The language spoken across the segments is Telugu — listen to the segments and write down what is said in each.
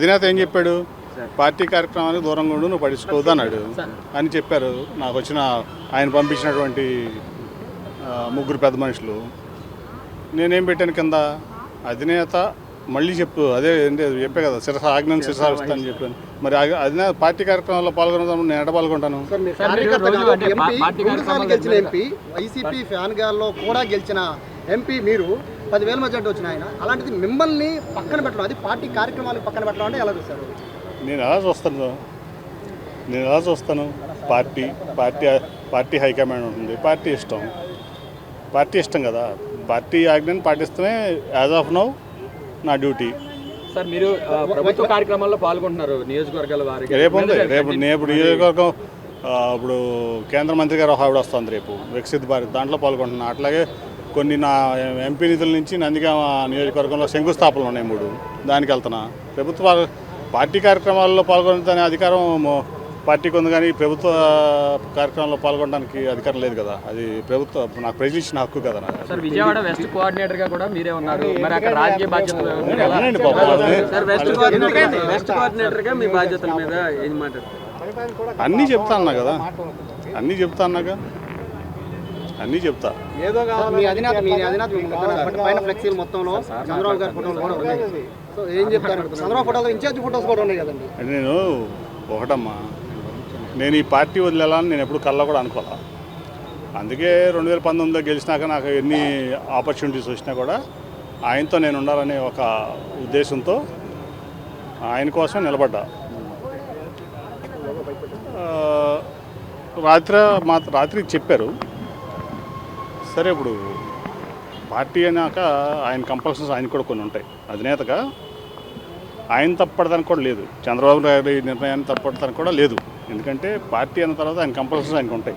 అధినేత ఏం చెప్పాడు? పార్టీ కార్యక్రమానికి దూరంగా ఉండు నువ్వు పడుచుకోవద్దు అన్నాడు. అని చెప్పారు. నాకు వచ్చిన ఆయన పంపించినటువంటి ముగ్గురు పెద్ద మనుషులు. నేనేం పెట్టాను కింద? అధినేత మళ్ళీ చెప్పు అదే ఏంటి అది చెప్పే కదా శిరస ఆజ్ఞను శిరసావిస్తానని చెప్పాను. మరి అధినేత పార్టీ కార్యక్రమాల్లో పాల్గొనడం నేను ఎడ పాల్గొంటాను? కార్యక్రమాలు వైసీపీ ఫ్యాన్ గాల్లో కూడా గెలిచిన ఎంపీ మీరు. పదివేల మెజార్టీ వచ్చిన ఆయన. అలాంటిది మిమ్మల్ని పక్కన పెట్టడం అది పార్టీ కార్యక్రమాలు పక్కన పెట్టడం అంటే ఎలా చూస్తారు? నేను ఎలా చూస్తాను? నేను ఎలా చూస్తాను? Party party party high command ఉంటుంది పార్టీ ఇష్టం. పార్టీ ఇష్టం కదా. పార్టీ ఆజ్ఞను పాటిస్తమే యాజ్ ఆఫ్ నౌ నా డ్యూటీ. సార్ మీరు ప్రభుత్వ కార్యక్రమాల్లో పాల్గొంటున్నారు నియోజకవర్గాల వారికి. రేపు ఉంది రేపు రేపు నియోజకవర్గం ఇప్పుడు కేంద్ర మంత్రి గారు ఆవిడ వస్తుంది రేపు. వికసిత్ భారత్ దాంట్లో పాల్గొంటున్నా. అట్లాగే కొన్ని నా ఎంపీ నిధుల నుంచి నందిగామ నియోజకవర్గంలో శంకుస్థాపనలు ఉన్నాయి మూడు. దానికి వెళ్తున్నా. ప్రభుత్వ పార్టీ కార్యక్రమాల్లో పాల్గొనే అధికారం పార్టీకి ఉంది కానీ ప్రభుత్వ కార్యక్రమాల్లో పాల్గొనడానికి అధికారం లేదు కదా. అది ప్రభుత్వ నాకు ప్రజలు ఇచ్చిన హక్కు కదా నాకు. సార్ విజయవాడ వెస్ట్ కోఆర్డినేటర్గా కూడా మీరే ఉన్నారు. మరి అక్కడ రాజకీయ బాధ్యతలు మీరు ఎలా- అవునండి పాపం. వాళ్ళని. సార్ వెస్ట్ కోఆర్డినేటర్ వెస్ట్ కోఆర్డినేటర్గా మీ బాధ్యతల మీద ఏం మాట్లాడుతున్నారు? అన్నీ చెప్తా అన్నా కదా. అన్నీ చెప్తా అన్నాగా అన్నీ చెప్తా. సార్, మీ అధినేత మీ అధినేత మీ మొత్తం పైన ఫ్లెక్సీలు మొత్తంలో చంద్రబాబు గారి ఫోటోలు కూడా ఉన్నాయి. సో ఏం చెప్తారు? చంద్రబాబు ఫోటోలు ఇన్ఛార్జ్ ఫోటోస్ కూడా ఉన్నాయి కదండి. అంటే నేను ఒకటమ్మా. నేను ఈ పార్టీ వదిలేయాలని నేను ఎప్పుడు కల్లా కూడా అనుకోవాలా అందుకే రెండు వేల పంతొమ్మిదిలో గెలిచినాక నాకు ఎన్ని ఆపర్చునిటీస్ వచ్చినా కూడా ఆయనతో నేను ఉండాలనే ఒక ఉద్దేశంతో ఆయన కోసం నిలబడ్డా. ఆ, రాత్రి మా రాత్రి చెప్పారు. సరే ఇప్పుడు పార్టీ అయినాక ఆయన కంపల్షన్స్ ఆయన కూడా కొన్ని ఉంటాయి. అధినేతగా ఆయన తప్పడదానికి కూడా లేదు. చంద్రబాబు నాయుడు నిర్ణయాన్ని తప్పడదానికి కూడా లేదు. ఎందుకంటే పార్టీ అన్న తర్వాత ఆయన కంపల్షన్స్ ఆయనకు ఉంటాయి.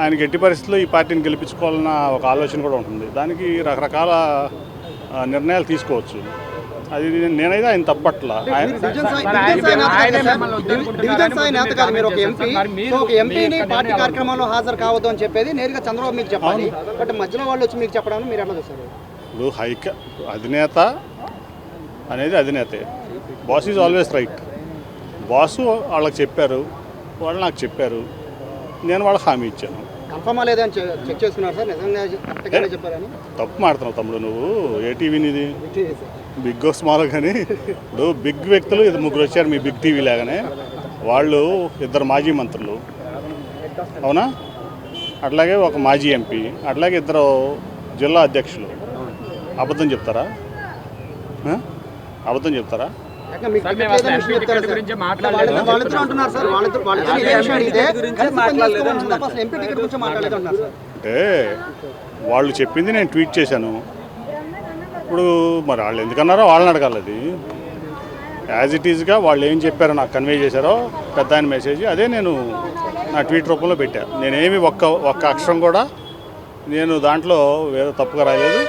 ఆయన గట్టి పరిస్థితుల్లో ఈ పార్టీని గెలిపించుకోవాలన్న ఒక ఆలోచన కూడా ఉంటుంది. దానికి రకరకాల నిర్ణయాలు తీసుకోవచ్చు. అది నేను- నేనైతే ఆయన తప్పట్ల. పార్టీ కార్యక్రమంలో హాజరు కావద్దు అని చెప్పేది నేరుగా చంద్రబాబు మీకు చెప్పాలి. బట్ మధ్యలో వాళ్ళు వచ్చి మీకు చెప్పడానికి మీరు ఎట్లా చూస్తారు ఇప్పుడు హైక అధినేత అనేది అధినేతే. Boss is always right. Boss వాళ్ళకి చెప్పారు వాళ్ళు నాకు చెప్పారు. నేను వాళ్ళకి హామీ ఇచ్చాను. కన్ఫర్మా చె- చెక్ చేసుకున్నారు సార్. నిజంగా కరెక్ట్గానే చెప్పారని. తప్పు మాడుతున్నావు తమ్ముడు నువ్వు. ఏ టీవీనిది బిగ్ స్మాల్ కానీ ఇప్పుడు బిగ్ వ్యక్తులు ఇది ముగ్గురు వచ్చారు మీ బిగ్ టీవీ లాగానే. వాళ్ళు ఇద్దరు మాజీ మంత్రులు. అవునా? అట్లాగే ఒక మాజీ ఎంపీ అట్లాగే ఇద్దరు జిల్లా అధ్యక్షులు. అబద్ధం చెప్తారా? అబద్ధం చెప్తారా? గురించి మాట్లాడలేదు. వాళ్ళిద్దరు- అంటున్నారు సార్ వాళ్ళిద్దరు వాళ్ళిద్దరు ఎంపీ టికెట్ గురించి మాట్లాడలేదు అంటున్నారు సార్. అంటే వాళ్ళు చెప్పింది నేను ట్వీట్ చేశాను. ఇప్పుడు మరి వాళ్ళు ఎందుకన్నారో వాళ్ళని అడగాలి అది. యాజ్ ఇట్ ఈజ్గా వాళ్ళు ఏం చెప్పారో నాకు కన్వే చేశారో పెద్ద ఆయన మెసేజ్ అదే నేను నా ట్వీట్ రూపంలో పెట్టా. నేనేమి ఒక్క ఒక్క అక్షరం కూడా నేను దాంట్లో వేరే తప్పుగా రాయలేదు.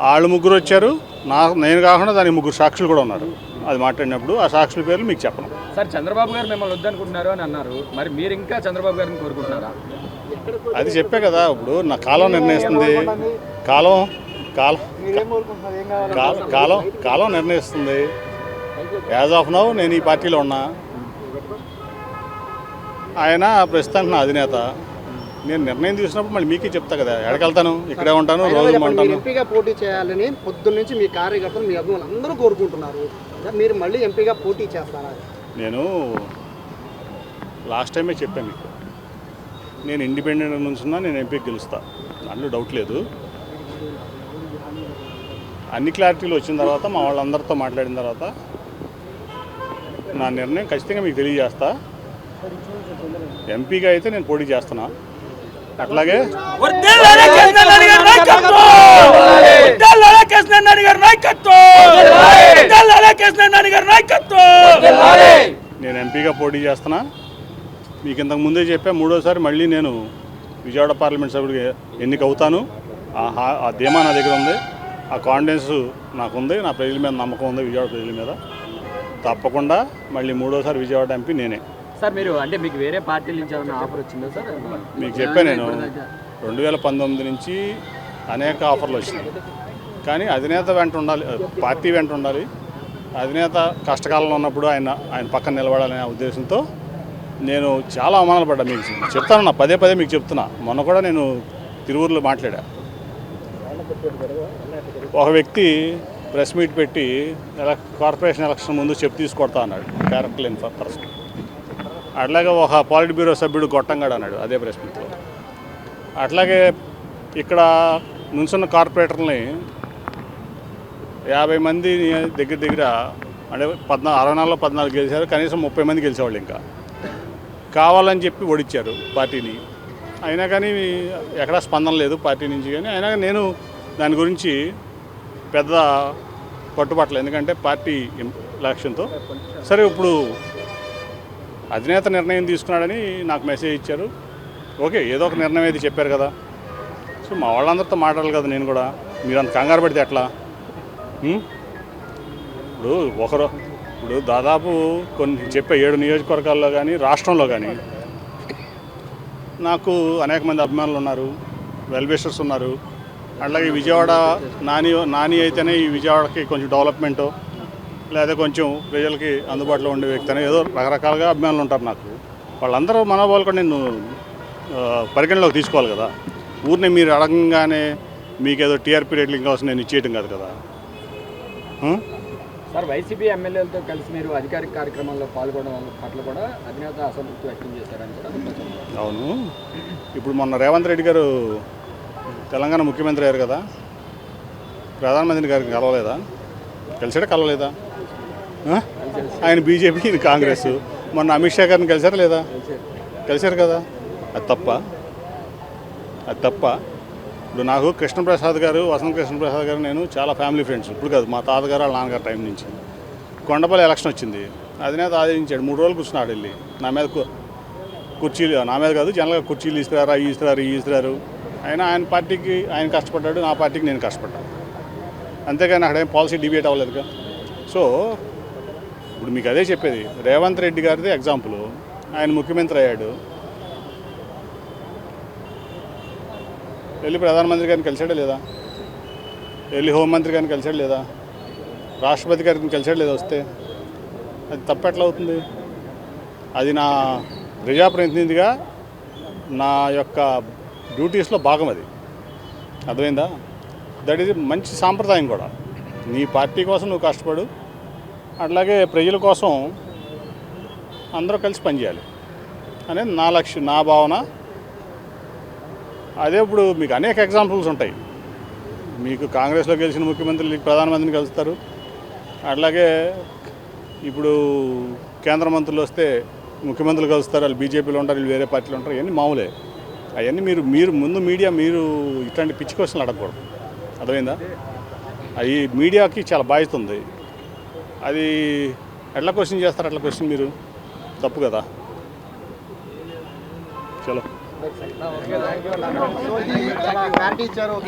వాళ్ళు ముగ్గురు వచ్చారు. నా నేను కాకుండా దానికి ముగ్గురు సాక్షులు కూడా ఉన్నారు. అది మాట్లాడినప్పుడు ఆ సాక్షుల పేర్లు మీకు చెప్పను. సార్ చంద్రబాబు గారు మిమ్మల్ని వద్దనుకుంటున్నారు అని అన్నారు. మరి మీరు ఇంకా చంద్రబాబు గారిని కోరుకుంటున్నారా? అది చెప్పే కదా ఇప్పుడు నా కాలం నిర్ణయిస్తుంది. కాలం కాలం కా- కాలం కాలం నిర్ణయిస్తుంది. యాజ్ ఆఫ్ నౌ నేను ఈ పార్టీలో ఉన్నా. ఆయన ప్రస్తుతానికి నా అధినేత. నేను నిర్ణయం తీసుకున్నప్పుడు మళ్ళీ మీకే చెప్తా కదా ఎక్కడికెళ్తాను ఇక్కడే ఉంటాను రోజు ఉంటాను. ఎంపీగా పోటీ చేయాలని పొద్దున్న నుంచి మీ కార్యకర్తలు మీ అభిమానులు అందరూ కోరుకుంటున్నారు. మీరు మళ్ళీ ఎంపీగా పోటీ చేస్తారా? నేను లాస్ట్ టైమే చెప్పాను మీకు. నేను ఇండిపెండెంట్ నుంచున్నా నేను ఎంపీకి గెలుస్తా. దాంట్లో డౌట్ లేదు. అన్ని క్లారిటీలు వచ్చిన తర్వాత మా వాళ్ళందరితో మాట్లాడిన తర్వాత నా నిర్ణయం ఖచ్చితంగా మీకు తెలియజేస్తా. ఎంపీగా అయితే నేను పోటీ చేస్తున్నా. అట్లాగే నాయకత్వం! వర్ధిల్లాలి కృష్ణారెడ్డి గారి నాయకత్వం! నేను ఎంపీగా పోటీ చేస్తున్నా. మీకు ఇంతకు ముందే చెప్పా మూడోసారి మళ్ళీ నేను విజయవాడ పార్లమెంట్ సభ్యుడికి ఎన్నిక అవుతాను ఆ హా- ఆ ధీమా నా దగ్గర ఉంది. ఆ కాన్ఫిడెన్స్ నాకు ఉంది నా ప్రజల మీద నమ్మకం ఉంది విజయవాడ ప్రజల మీద. తప్పకుండా మళ్ళీ మూడోసారి విజయవాడ ఎంపీ నేనే. సార్ మీరు అంటే మీకు వేరే పార్టీల నుంచి ఏమైనా ఆఫర్ వచ్చిందా సార్? మీకు చెప్పా నేను. రెండు వేల పంతొమ్మిది నుంచి అనేక ఆఫర్లు వచ్చినాయి. కానీ అధినేత వెంట ఉండాలి పార్టీ వెంట ఉండాలి. అధినేత కష్టకాలంలో ఉన్నప్పుడు ఆయన ఆయన పక్కన నిలబడాలనే ఉద్దేశంతో నేను చాలా అవమానాలు పడ్డా మీకు. చెప్తాను నా పదే పదే మీకు చెప్తున్నా. మొన్న కూడా నేను తిరువురులో మాట్లాడా. ఒక వ్యక్తి ప్రెస్ మీట్ పెట్టి ఎలక్ కార్పొరేషన్ ఎలక్షన్ ముందు చెప్పు తీసుకొడతా అన్నాడు. క్యారెక్టర్ లేని పర్సన్. అట్లాగే ఒక పాలిట్ బ్యూరో సభ్యుడు గొట్టంగాడు అన్నాడు అదే ప్రెస్ మీట్లో. అట్లాగే ఇక్కడ నుంచున్న కార్పొరేటర్ని యాభై మంది దగ్గర దగ్గర అంటే పద్నాలుగు అరవై నాలుగులో పద్నాలుగు గెలిచారు కనీసం ముప్పై మంది గెలిచేవాళ్ళు ఇంకా. కావాలని చెప్పి ఓడిచ్చారు పార్టీని. అయినా కానీ ఎక్కడా స్పందన లేదు పార్టీ నుంచి కానీ. అయినా కానీ నేను దాని గురించి పెద్ద పట్టుబట్టలేదు. ఎందుకంటే పార్టీ లక్ష్యంతో సరే ఇప్పుడు అధినేత నిర్ణయం తీసుకున్నాడని నాకు మెసేజ్ ఇచ్చారు. ఓకే ఏదో ఒక నిర్ణయం అయితే చెప్పారు కదా. సో మా వాళ్ళందరితో మాట్లాడాలి కదా నేను కూడా. మీరు అంత కంగారు పెడితే ఎట్లా? ఇప్పుడు ఒకరు ఇప్పుడు దాదాపు కొన్ని చెప్పే ఏడు నియోజకవర్గాల్లో కానీ రాష్ట్రంలో కానీ నాకు అనేక మంది అభిమానులు ఉన్నారు వెల్బేషర్స్ ఉన్నారు. అట్లాగే విజయవాడ నాని నాని అయితేనే ఈ విజయవాడకి కొంచెం డెవలప్మెంటు లేదా కొంచెం ప్రజలకి అందుబాటులో ఉండే వ్యక్తి అనే ఏదో రకరకాలుగా అభిమానులు ఉంటారు నాకు. వాళ్ళందరూ మనోభావాలు కూడా నేను పరిగణలోకి తీసుకోవాలి కదా. ఊరిని మీరు అడగంగానే మీకు ఏదో టీఆర్పీ రేట్లు కావాల్సిన నేను ఇచ్చేయటం కాదు కదా. సార్ వైసీపీ ఎమ్మెల్యేలతో కలిసి మీరు అధికారిక కార్యక్రమాల్లో పాల్గొనడం పట్ల కూడా అధినేత అసంతృప్తి వ్యక్తం చేశారని కూడా. అవును. ఇప్పుడు మొన్న రేవంత్ రెడ్డి గారు తెలంగాణ ముఖ్యమంత్రి అయ్యారు కదా ప్రధానమంత్రి గారికి కలవలేదా? కలిసాడా కలవలేదా? ఆయన బీజేపీ ఈయన కాంగ్రెస్. మొన్న అమిత్ షా గారిని కలిసారా లేదా? కలిశారు కదా. అది తప్ప? అది తప్ప? ఇప్పుడు నాకు కృష్ణప్రసాద్ గారు వసంత కృష్ణప్రసాద్ గారు నేను చాలా ఫ్యామిలీ ఫ్రెండ్స్. ఇప్పుడు కాదు మా తాతగారు వాళ్ళ నాన్నగారు టైం నుంచి. కొండపల్లి ఎలక్షన్ వచ్చింది. అధినేత ఆదరించాడు మూడు రోజులు కూర్చున్నాడు వెళ్ళి. నా మీద కుర్చీలు నా మీద కాదు జనరల్గా కుర్చీలు ఇస్తున్నారు అవి ఇస్తున్నారు ఇవి ఇస్తున్నారు అయినా ఆయన పార్టీకి ఆయన కష్టపడ్డాడు నా పార్టీకి నేను కష్టపడ్డాను. అంతేగాని అక్కడ ఏం పాలసీ డిబేట్ అవ్వలేదుగా సో ఇప్పుడు మీకు అదే చెప్పేది. రేవంత్ రెడ్డి గారిది ఎగ్జాంపుల్. ఆయన ముఖ్యమంత్రి అయ్యాడు. వెళ్ళి ప్రధానమంత్రి గారిని కలిసాడా లేదా? వెళ్ళి హోంమంత్రి గారిని కలిసాడు లేదా? రాష్ట్రపతి గారిని కలిసాడు లేదా వస్తే? అది తప్పెట్లా అవుతుంది? అది నా ప్రజాప్రతినిధిగా నా యొక్క డ్యూటీస్లో భాగం అది. అర్థమైందా? దట్ ఈజ్ మంచి సాంప్రదాయం కూడా. నీ పార్టీ కోసం నువ్వు కష్టపడు అట్లాగే ప్రజల కోసం అందరూ కలిసి పనిచేయాలి. అనేది నా లక్ష్యం నా భావన. అదే ఇప్పుడు మీకు అనేక ఎగ్జాంపుల్స్ ఉంటాయి. మీకు కాంగ్రెస్లో గెలిచిన ముఖ్యమంత్రులు ప్రధానమంత్రిని కలుస్తారు. అట్లాగే ఇప్పుడు కేంద్ర మంత్రులు వస్తే ముఖ్యమంత్రులు కలుస్తారు వాళ్ళు బీజేపీలో ఉంటారు వీళ్ళు వేరే పార్టీలో ఉంటారు ఇవన్నీ మామూలే. అవన్నీ మీరు మీరు ముందు మీడియా మీరు ఇట్లాంటి పిచ్చి క్వశ్చన్లు అడగకూడదు. అర్థమైందా? అవి మీడియాకి చాలా బాధ్యత ఉంది. అది ఎట్లా క్వశ్చన్ చేస్తారు అట్లా క్వశ్చన్ మీరు? తప్పు కదా. చలో. సో ఇది చాలా క్లారిటీ ఇచ్చారు